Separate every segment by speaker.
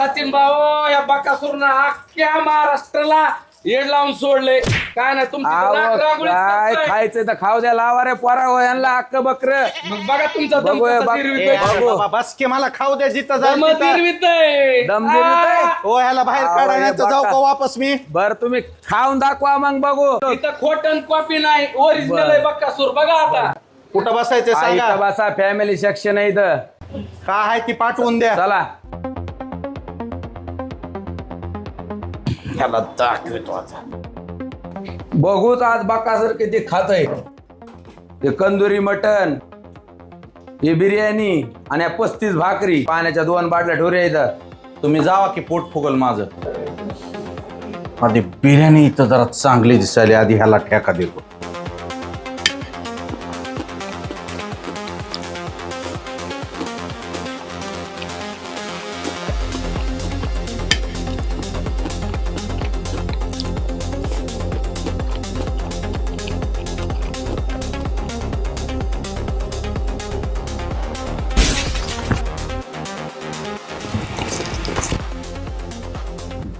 Speaker 1: सचिन भाऊ या बकासूरनं अख्ख्या महाराष्ट्राला येड लावून सोडले काय नाही तुमची
Speaker 2: आव,
Speaker 1: रांगोळीच
Speaker 2: काय
Speaker 1: करताय.
Speaker 2: खायचं तर खाऊ द्या लावा रे पोरा हो यांना अक्क बकर.
Speaker 1: मग बघा तुमचा दम
Speaker 2: बघूया,
Speaker 1: कसा
Speaker 2: बघ-
Speaker 1: जिरवितोय.
Speaker 2: ए, बघू.
Speaker 3: बाबा बस की मला खाऊ द्या जिथं
Speaker 1: दम? आ,
Speaker 3: हो ह्याला बाहेर
Speaker 2: आव,
Speaker 3: काढा
Speaker 2: हे
Speaker 3: नाही तर जाऊ. का वापस मी?
Speaker 2: बर तुम्ही खाऊन दाखवा मग बघू.
Speaker 1: इथं खोटन कॉपी नाही ओरिजिनल आहे बकासूर बघा आता.
Speaker 3: कुठं बसायचं सांगा.
Speaker 2: बसा फॅमिली सेक्शन आहे इथं.
Speaker 3: काय आहे ती पाठवून द्या.
Speaker 2: चला.
Speaker 3: ह्याला दाखवतो आता.
Speaker 2: बघूच आज बकासर किती खात आहे ते कंदुरी मटन हे बिर्याणी आणि या पस्तीस भाकरी पाण्याच्या दोन बाटल्या ठोऱ्या इथं.
Speaker 3: तुम्ही जावा की पोट फुगल माझं. आधी बिर्याणी इथं जरा चांगली दिसायली आधी ह्याला ठेका देतो.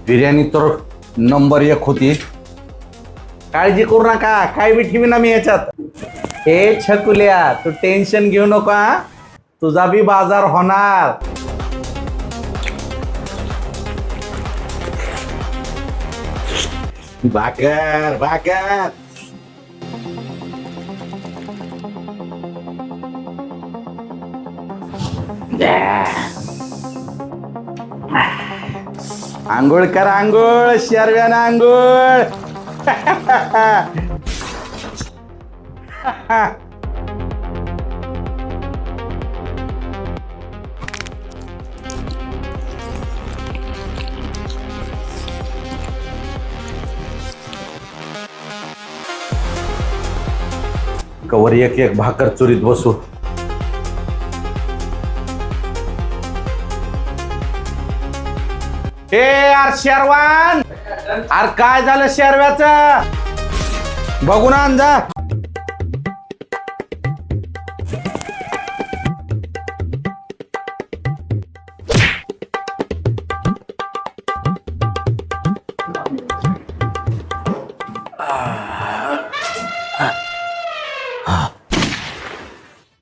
Speaker 3: बिर्याणी तर नंबर एक होती. काळजी करू नका काय बी ठेवी ना मी याच्यात हे छकुल्या तू टेन्शन घेऊ नका तुझा बी बाजार होणार. भाकर भाकर. आंघोळ कर आंघोळ शर्व्यानं आंघोळ. कवर एक एक भाकर चुरीत बसू. हे यार शेरवान! अरे काय झालं शेरव्याच? बघून आण जा.